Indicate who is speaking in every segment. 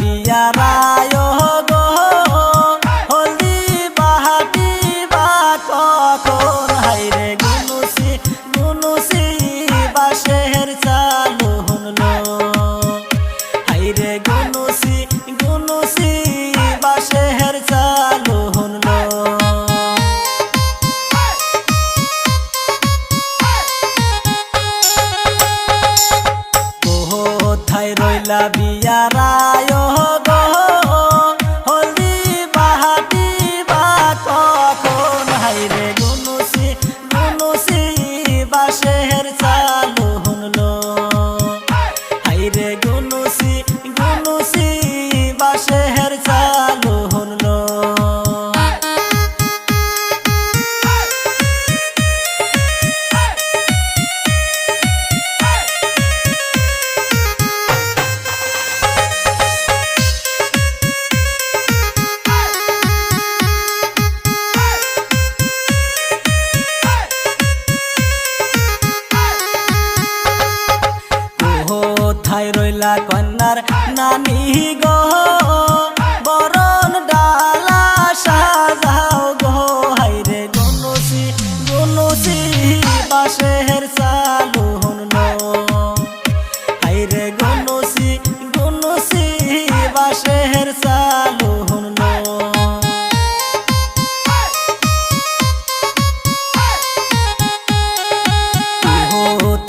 Speaker 1: মিলা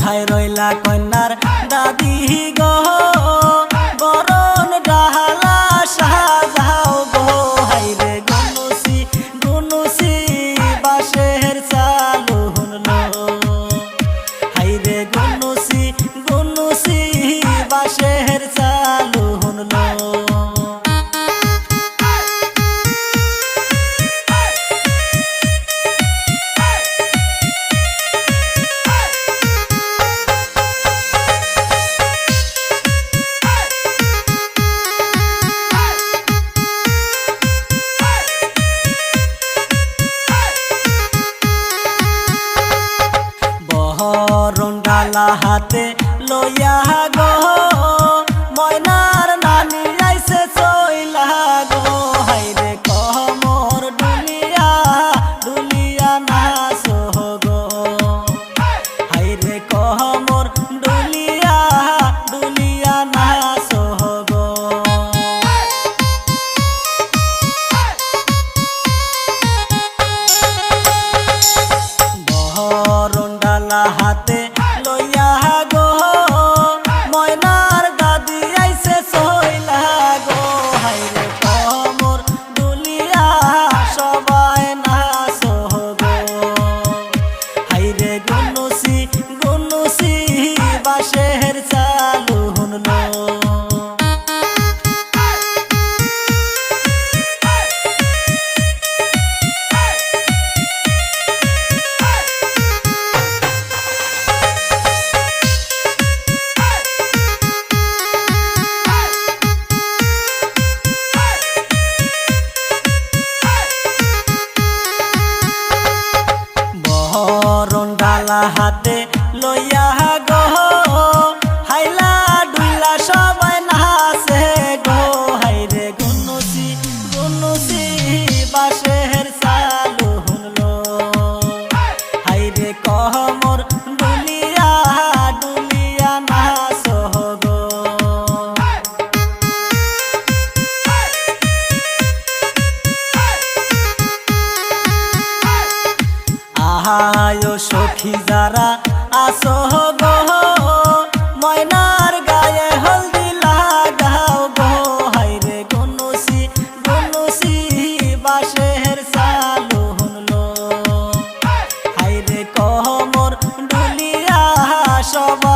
Speaker 1: কোথায় রইলা কন্যার দাদি গ? বাংলা হাতে লইয়া গো সখী যারা আসো গো, ময়নার গায়ে হলদি লাগাও গো। হাইরে গনুসি গনুসি বাসের সালো হনলো হাইরে কহমর ডুলিয়া সব